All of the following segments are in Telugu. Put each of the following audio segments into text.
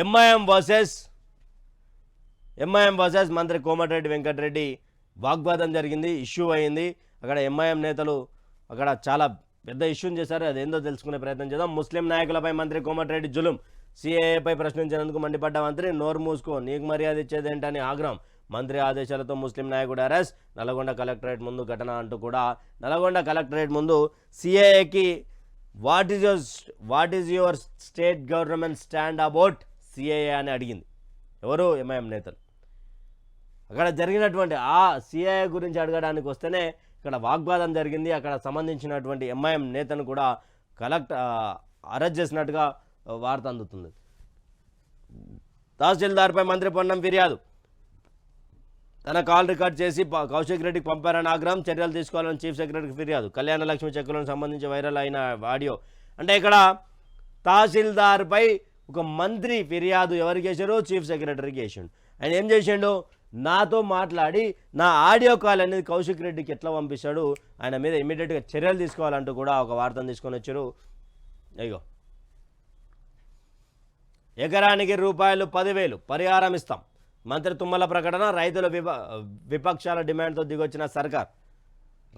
ఎంఐఎం వర్సెస్ ఎంఐఎం వర్సెస్ మంత్రి కోమటిరెడ్డి వెంకటరెడ్డి వాగ్వాదం జరిగింది ఇష్యూ అయింది. అక్కడ ఎంఐఎం నేతలు అక్కడ చాలా పెద్ద ఇష్యూని చేశారు. అదేందో తెలుసుకునే ప్రయత్నం చేద్దాం. ముస్లిం నాయకులపై మంత్రి కోమటిరెడ్డి జులుం సిఏఏపై ప్రశ్నించినందుకు మండిపడ్డ మంత్రి నోరు మూసుకో నీకు మర్యాద ఇచ్చేదేంటని ఆగ్రహం. మంత్రి ఆదేశాలతో ముస్లిం నాయకుడు అరెస్ట్ నల్గొండ కలెక్టరేట్ ముందు ఘటన అంటూ కూడా నల్గొండ కలెక్టరేట్ ముందు సిఏఏకి what is your what is your state government stand about CIA అని అడిగింది. ఎవరు? ఎంఐఎం నేతలు. అక్కడ జరిగినటువంటి ఆ సిఐఏ గురించి అడగడానికి వస్తేనే ఇక్కడ వాగ్వాదం జరిగింది. అక్కడ సంబంధించినటువంటి ఎంఐఎం నేతను కూడా కలెక్ట్ అరెస్ట్ చేసినట్టుగా వార్త అందుతుంది. తహసీల్దార్పై మంత్రి పొన్నం ఫిర్యాదు. తన కాల్ రికార్డ్ చేసి కౌశిక్ రెడ్డికి పంపారని ఆగ్రహం చర్యలు తీసుకోవాలని చీఫ్ సెక్రటరీకి ఫిర్యాదు. కళ్యాణ లక్ష్మి చెక్కులను సంబంధించి వైరల్ అయిన ఆడియో. అంటే ఇక్కడ తహసీల్దార్పై ఒక మంత్రి ఫిర్యాదు ఎవరికి చేశారు చీఫ్ సెక్రటరీకి చేసిండు. ఆయన ఏం చేసిండు? నాతో మాట్లాడి నా ఆడియో కాల్ అనేది కౌశిక్ రెడ్డికి ఎట్లా పంపిస్తాడు? ఆయన మీద ఇమీడియట్గా చర్యలు తీసుకోవాలంటూ కూడా ఒక వార్తను తీసుకొని వచ్చారు. అయ్యో ఎకరానికి రూపాయలు పదివేలు పరిహారం ఇస్తాం. మంత్రి తుమ్మల ప్రకటన రైతుల విప విపక్షాల డిమాండ్తో దిగొచ్చిన సర్కార్.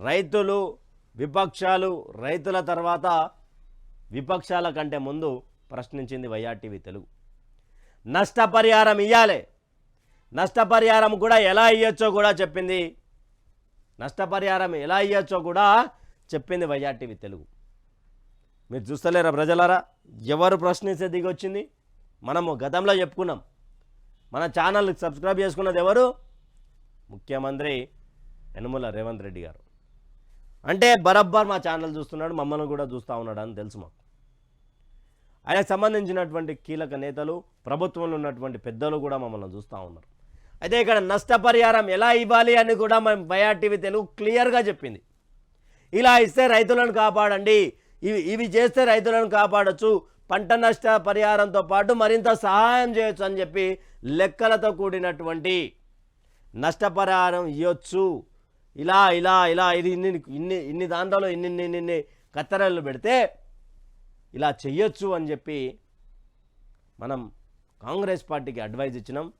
రైతులు విపక్షాలు రైతుల తర్వాత విపక్షాల కంటే ముందు ప్రశ్నించింది వైఆర్టీవీ తెలుగు. నష్టపరిహారం ఇవ్వాలి నష్టపరిహారం కూడా ఎలా ఇవ్వచ్చో కూడా చెప్పింది. నష్టపరిహారం ఎలా ఇవ్వచ్చో కూడా చెప్పింది వైఆర్టీవీ తెలుగు. మీరు చూస్తలేరా ప్రజలారా? ఎవరు ప్రశ్నిస్తే దిగొచ్చింది? మనము గతంలో చెప్పుకున్నాం. మన ఛానల్ సబ్స్క్రైబ్ చేసుకున్నది ఎవరు? ముఖ్యమంత్రి యనమల రేవంత్ రెడ్డి గారు. అంటే బరబ్బర్ మా ఛానల్ చూస్తున్నాడు మమ్మల్ని కూడా చూస్తూ ఉన్నాడు అని తెలుసు మాకు. ఆయనకు సంబంధించినటువంటి కీలక నేతలు ప్రభుత్వంలో ఉన్నటువంటి పెద్దలు కూడా మమ్మల్ని చూస్తూ ఉన్నారు. అయితే ఇక్కడ నష్టపరిహారం ఎలా ఇవ్వాలి అని కూడా మనం బయా టీవీ తెలుగు క్లియర్గా చెప్పింది. ఇలా ఇస్తే రైతులను కాపాడండి ఇవి ఇవి చేస్తే రైతులను కాపాడొచ్చు పంట నష్ట పరిహారంతో పాటు మరింత సహాయం చేయొచ్చు అని చెప్పి లెక్కలతో కూడినటువంటి నష్టపరిహారం ఇవ్వచ్చు ఇలా ఇలా ఇలా ఇది ఇన్ని ఇన్ని ఇన్ని దాంట్లో ఇన్ని ఇన్ని ఇన్ని కత్తెరలు పెడితే ఇలా చెయ్యొచ్చు అని చెప్పి మనం కాంగ్రెస్ పార్టీకి అడ్వైజ్ ఇచ్చినాం.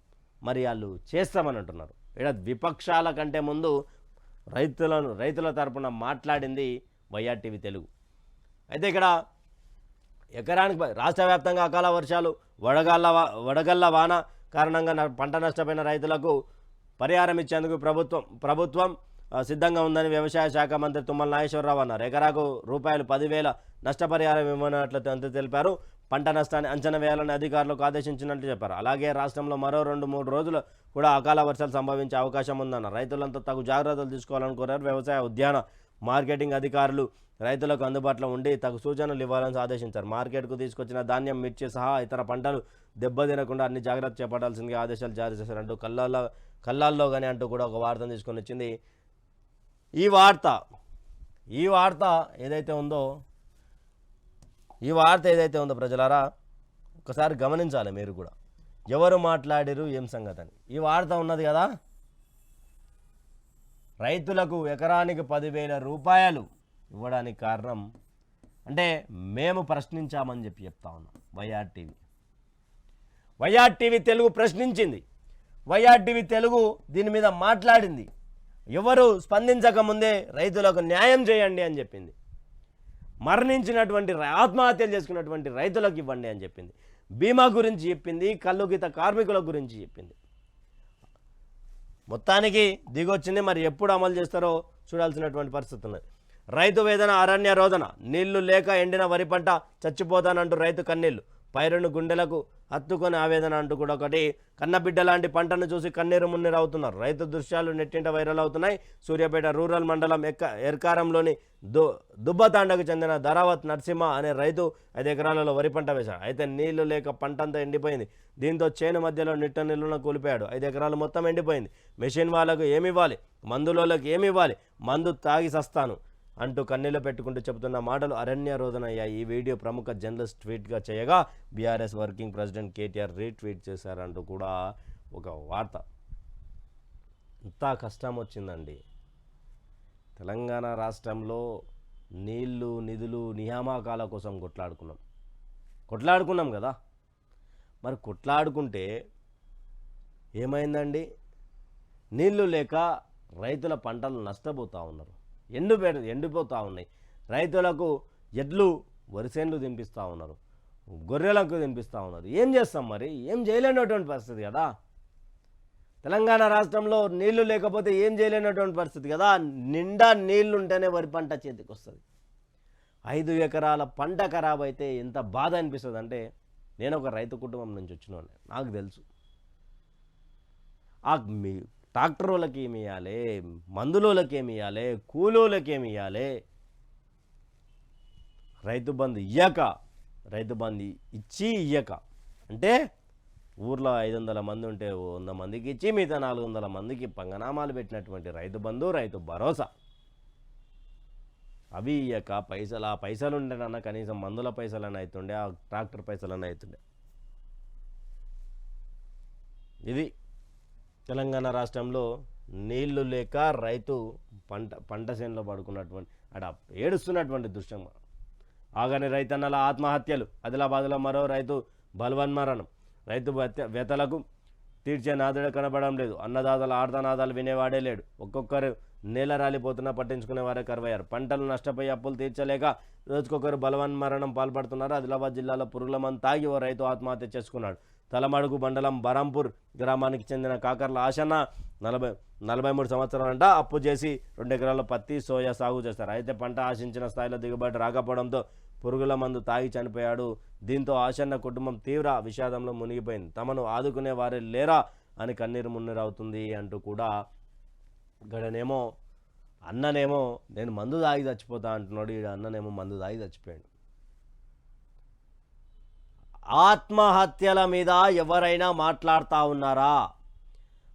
మరి వాళ్ళు చేస్తామని అంటున్నారు. ఇక్కడ విపక్షాల కంటే ముందు రైతులను రైతుల తరపున మాట్లాడింది వైఆర్టీవీ తెలుగు. అయితే ఇక్కడ ఎకరానికి రాష్ట్ర వ్యాప్తంగా అకాల వర్షాలు వడగళ్ళ వా- వాన కారణంగా పంట నష్టపోయిన రైతులకు పరిహారం ఇచ్చేందుకు ప్రభుత్వం ప్రభుత్వం సిద్ధంగా ఉందని వ్యవసాయ శాఖ మంత్రి తుమ్మల నాగేశ్వరరావు అన్నారు. ఎకరాకు రూపాయలు పదివేల నష్టపరిహారం ఇవ్వనట్లు అంత తెలిపారు. పంట నష్టాన్ని అంచనా వేయాలని అధికారులకు ఆదేశించినట్లు చెప్పారు. అలాగే రాష్ట్రంలో మరో రెండు మూడు రోజులు కూడా అకాల వర్షాలు సంభవించే అవకాశం ఉందన్నారు. రైతులంతా తగు జాగ్రత్తలు తీసుకోవాలని కోరారు. వ్యవసాయ ఉద్యాన మార్కెటింగ్ అధికారులు రైతులకు అందుబాటులో ఉండి తగు సూచనలు ఇవ్వాలని ఆదేశించారు. మార్కెట్కు తీసుకొచ్చిన ధాన్యం మిర్చి సహా ఇతర పంటలు దెబ్బతినకుండా అన్ని జాగ్రత్త చేపట్టాల్సిందిగా ఆదేశాలు జారీ చేశారంటూ కల్లాల్లో కళ్ళాల్లో కానీ అంటూ కూడా ఒక వార్తను తీసుకొని వచ్చింది. ఈ వార్త ఈ వార్త ఏదైతే ఉందో ఈ వార్త ఏదైతే ఉందో ప్రజలారా ఒకసారి గమనించాలి మీరు కూడా. ఎవరు మాట్లాడిరు ఏం సంగతి అని. ఈ వార్త ఉన్నది కదా? రైతులకు ఎకరానికి పదివేల రూపాయలు ఇవ్వడానికి కారణం అంటే మేము ప్రశ్నించామని చెప్పి చెప్తా ఉన్నాం YR TV. YR TV Telugu ప్రశ్నించింది. వైఆర్ టీవీ తెలుగు దీని మీద మాట్లాడింది. ఎవరు స్పందించకముందే రైతులకు న్యాయం చేయండి అని చెప్పింది. మరణించినటువంటి ఆత్మహత్యలు చేసుకున్నటువంటి రైతులకు ఇవ్వండి అని చెప్పింది. బీమా గురించి చెప్పింది కళ్ళు గీత కార్మికుల గురించి చెప్పింది. మొత్తానికి దిగొచ్చింది మరి ఎప్పుడు అమలు చేస్తారో చూడాల్సినటువంటి పరిస్థితి ఉన్నది. రైతు వేదన అరణ్య రోదన నీళ్ళు లేక ఎండిన వరి పంట చచ్చిపోతానంటూ రైతు కన్నీళ్ళు. పైరును గుండెలకు హత్తుకొని ఆవేదన అంటూ కూడా ఒకటి కన్నబిడ్డ లాంటి పంటను చూసి కన్నీరు మున్నీరు అవుతున్నారు. రైతు దృశ్యాలు నెట్టింట వైరల్ అవుతున్నాయి. సూర్యాపేట రూరల్ మండలం ఎక్క ఎర్కారంలోని దు దుబ్బతాండకు చెందిన ధరావత్ నరసింహ అనే రైతు ఐదు ఎకరాలలో వరి పంట వేశాడు. అయితే నీళ్ళు లేక పంటంతా ఎండిపోయింది. దీంతో చేను మధ్యలో నిట్ట నీళ్ళను కూలిపోయాడు. ఐదు ఎకరాలు మొత్తం ఎండిపోయింది. మెషిన్ వాళ్ళకు ఏమి ఇవ్వాలి మందులోకి ఏమి ఇవ్వాలి మందు తాగి సస్తాను. అంటూ కన్నీళ్ళు పెట్టుకుంటూ చెబుతున్న మాటలు అరణ్య రోదనయ్యాయి ఈ వీడియో ప్రముఖ జర్నలిస్ట్ ట్వీట్గా చేయగా BRS working president KTR retweet చేశారంటూ కూడా ఒక వార్త. ఇంత కష్టం వచ్చిందండి. తెలంగాణ రాష్ట్రంలో నీళ్ళు నిధులు నియామకాల కోసం కొట్లాడుకున్నాం. కొట్లాడుకున్నాం కదా? మరి కొట్లాడుకుంటే ఏమైందండి? నీళ్ళు లేక రైతుల పంటలు నష్టపోతూ ఉన్నారు. ఎండు ఎండిపోతూ ఉన్నాయి. రైతులకు ఎడ్లు వరిసేన్లు తినిపిస్తూ ఉన్నారు. గొర్రెలకు తినిపిస్తూ ఉన్నారు. ఏం చేస్తాం మరి? ఏం చేయలేనటువంటి పరిస్థితి కదా. తెలంగాణ రాష్ట్రంలో నీళ్ళు లేకపోతే ఏం చేయలేనటువంటి పరిస్థితి కదా. నిండా నీళ్ళు ఉంటేనే వరి పంట చేతికి వస్తుంది ఐదు ఎకరాల పంట ఖరాబ్ అయితే ఎంత బాధ అనిపిస్తుంది అంటే నేను ఒక రైతు కుటుంబం నుంచి వచ్చిన నాకు తెలుసు. ఆ మీ ట్రాక్టర్ వాళ్ళకి ఏమి ఇవ్వాలి మందులోళ్ళకి ఏమి ఇవ్వాలి కూలోళ్ళకి ఏమి ఇవ్వాలి రైతు బంధు ఇయ్యక. రైతు బంధు ఇచ్చి ఇయ్యక. అంటే ఊర్లో ఐదు వందల మంది ఉంటే వంద మందికి ఇచ్చి మిగతా నాలుగు వందల మందికి పంగనామాలు పెట్టినటువంటి రైతు బంధు రైతు భరోసా. అవి ఇయ్యక పైసలు ఆ పైసలు ఉండేనన్న కనీసం మందుల పైసలన్నా అవుతుండే ఆ ట్రాక్టర్ పైసలన్నా అవుతుండే ఇది తెలంగాణ రాష్ట్రంలో నీళ్ళు లేక రైతు పంట పంట చేనులో పడుకున్నటువంటి అక్కడ ఏడుస్తున్నటువంటి దృశ్యం. ఆగానే రైతన్నల ఆత్మహత్యలు. ఆదిలాబాద్లో మరో రైతు బలవన్మరణం. రైతు వ్యత- వ్యతలకు తీర్చే నాదుడే కనబడడం లేదు. అన్నదాతల ఆర్దనాదాలు వినేవాడే లేడు. ఒక్కొక్కరు నేల రాలిపోతున్నా పట్టించుకునే వారే కరువయ్యారు. పంటలు నష్టపోయి అప్పులు తీర్చలేక రోజుకొకరు బలవన్ మరణం పాల్పడుతున్నారు. ఆదిలాబాద్ జిల్లాలో పురుగుల మందు తాగి ఓ రైతు ఆత్మహత్య చేసుకున్నాడు. తలమడుగు మండలం బరంపూర్ గ్రామానికి చెందిన కాకర్ల ఆశన్న నలభై నలభై మూడు సంవత్సరాలంట అప్పు చేసి రెండు ఎకరాల పత్తి సోయా సాగు చేస్తారు. అయితే పంట ఆశించిన స్థాయిలో దిగుబడి రాకపోవడంతో పురుగుల మందు తాగి చనిపోయాడు. దీంతో ఆశన్న కుటుంబం తీవ్ర విషాదంలో మునిగిపోయింది. తమను ఆదుకునే వారే లేరా అని కన్నీరు మున్నీరు అవుతుంది అంటూ కూడా ఇక్కడనేమో అన్ననేమో నేను మందు తాగి చచ్చిపోతా అంటున్నాడు ఈడ అన్ననేమో మందు తాగి చచ్చిపోయాడు. ఆత్మహత్యల మీద ఎవరైనా మాట్లాడుతూ ఉన్నారా?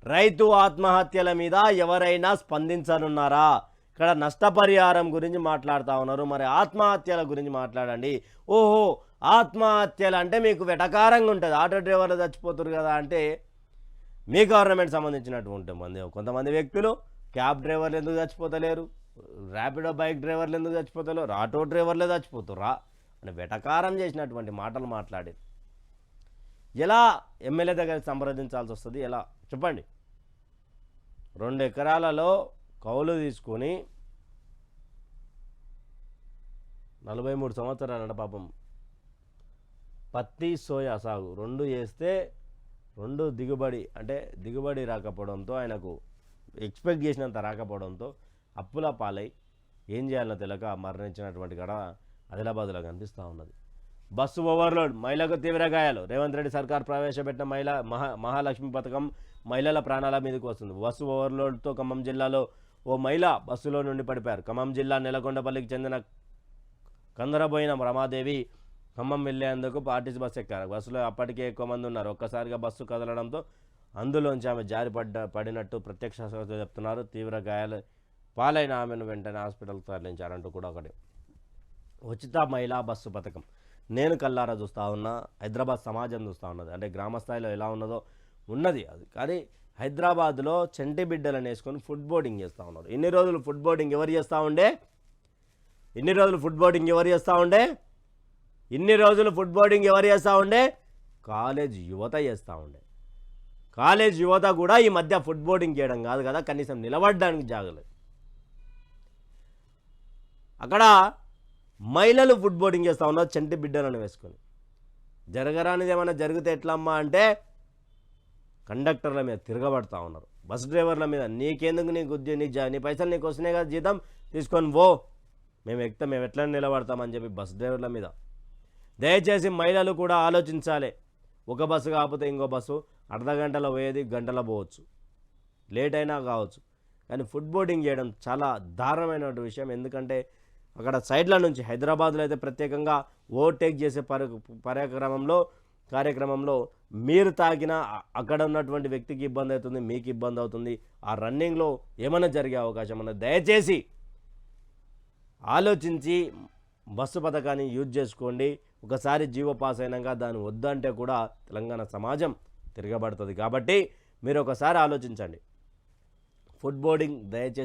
రైతు ఆత్మహత్యల మీద ఎవరైనా స్పందించనున్నారా? ఇక్కడ నష్టపరిహారం గురించి మాట్లాడుతూ ఉన్నారు. మరి ఆత్మహత్యల గురించి మాట్లాడండి. ఓహో ఆత్మహత్యలు అంటే మీకు వెటకారంగా ఉంటుంది. ఆటో డ్రైవర్లు చచ్చిపోతారు కదా అంటే మీ గవర్నమెంట్ సంబంధించినటువంటి మంది కొంతమంది వ్యక్తులు క్యాబ్ డ్రైవర్లు ఎందుకు చచ్చిపోతలేరు? ర్యాపిడో బైక్ డ్రైవర్లు ఎందుకు చచ్చిపోతలేరు? ఆటో డ్రైవర్లే చచ్చిపోతురా అని వెటకారం చేసినటువంటి మాటలు మాట్లాడి ఎలా ఎమ్మెల్యే దగ్గర సంప్రదించాల్సి వస్తుంది? ఎలా? చెప్పండి. రెండు ఎకరాలలో కౌలు తీసుకొని నలభై మూడు సంవత్సరాల పాపం పత్తి సోయా సాగు రెండు చేస్తే రెండు దిగుబడి అంటే దిగుబడి రాకపోవడంతో ఆయనకు ఎక్స్పెక్ట్ చేసినంత రాకపోవడంతో అప్పుల పాలై ఏం చేయాలో తెలియక మరణించినటువంటి గడ ఆదిలాబాద్లో కనిపిస్తూ ఉన్నది. బస్సు ఓవర్లోడ్ మహిళకు తీవ్ర గాయాలు. రేవంత్ రెడ్డి సర్కార్ ప్రవేశపెట్టిన మహిళ మహా మహాలక్ష్మి పథకం మహిళల ప్రాణాల మీదకి వస్తుంది. బస్సు ఓవర్లోడ్తో ఖమ్మం జిల్లాలో ఓ మహిళ బస్సులో నుండి పడిపోయారు. ఖమ్మం జిల్లా నెలకొండపల్లికి చెందిన కందరబోయిన రమాదేవి ఖమ్మం వెళ్ళేందుకు ఆర్టీసీ బస్సు ఎక్కారు. బస్సులో అప్పటికే ఎక్కువ మంది ఉన్నారు. ఒక్కసారిగా బస్సు కదలడంతో అందులోంచి ఆమె జారి పడ్డ పడినట్టు ప్రత్యక్ష చెప్తున్నారు. తీవ్ర గాయాలు పాలైన ఆమెను వెంటనే హాస్పిటల్కి తరలించారంటూ కూడా ఒకటి. ఉచిత మహిళా బస్సు పథకం. నేను కల్లారా చూస్తూ ఉన్నా హైదరాబాద్ సమాజం చూస్తూ ఉన్నది. అంటే గ్రామ స్థాయిలో ఎలా ఉన్నదో ఉన్నది అది. కానీ హైదరాబాద్లో చంటి బిడ్డలను వేసుకొని ఫుడ్ బోర్డింగ్ చేస్తూ ఉన్నారు. ఇన్ని రోజులు ఫుడ్ బోర్డింగ్ ఎవరు చేస్తూ ఉండే? ఇన్ని రోజులు ఫుడ్ బోర్డింగ్ ఎవరు చేస్తూ ఉండే? ఇన్ని రోజులు ఫుడ్ బోర్డింగ్ ఎవరు చేస్తూ ఉండే? కాలేజ్ యువత చేస్తూ ఉండే. కాలేజ్ యువత కూడా ఈ మధ్య ఫుడ్ బోర్డింగ్ చేయడం కాదు కదా కనీసం నిలబడడానికి జాగలేదు. అక్కడ మహిళలు ఫుడ్ బోర్డింగ్ చేస్తూ ఉన్నారు చంటి బిడ్డలను వేసుకొని. జరగరానిది ఏమైనా జరిగితే ఎట్లమ్మా అంటే కండక్టర్ల మీద తిరగబడతా ఉన్నారు. బస్ డ్రైవర్ల మీద నీకెందుకు నీకు ఉద్యోగం నీ జా- నీ పైసలు నీకు వస్తున్నాయి కదా జీతం తీసుకొని పో. మేము ఎక్కితే మేము ఎట్లా నిలబడతామని చెప్పి బస్ డ్రైవర్ల మీద దయచేసి మహిళలు కూడా ఆలోచించాలి. ఒక బస్సు కాకపోతే ఇంకో బస్సు అర్ధ గంటలో పోయేది గంటలో పోవచ్చు. లేట్ అయినా కావచ్చు. కానీ ఫుడ్ బోర్డింగ్ చేయడం చాలా దారుణమైన విషయం. ఎందుకంటే అక్కడ సైడ్ల నుంచి హైదరాబాద్లో అయితే ప్రత్యేకంగా ఓవర్టేక్ చేసే పరి కార్యక్రమంలో కార్యక్రమంలో మీరు తాగినా అక్కడ ఉన్నటువంటి వ్యక్తికి ఇబ్బంది అవుతుంది మీకు ఇబ్బంది అవుతుంది. ఆ రన్నింగ్లో ఏమైనా జరిగే అవకాశం ఉన్నది. దయచేసి ఆలోచించి బస్సు పథకాన్ని యూజ్ చేసుకోండి. ఒకసారి జీవో పాస్ అయినాక దాన్ని వద్దంటే కూడా తెలంగాణ సమాజం తిరగబడుతుంది. కాబట్టి మీరు ఒకసారి ఆలోచించండి. ఫుడ్ బోర్డింగ్ దయచేసి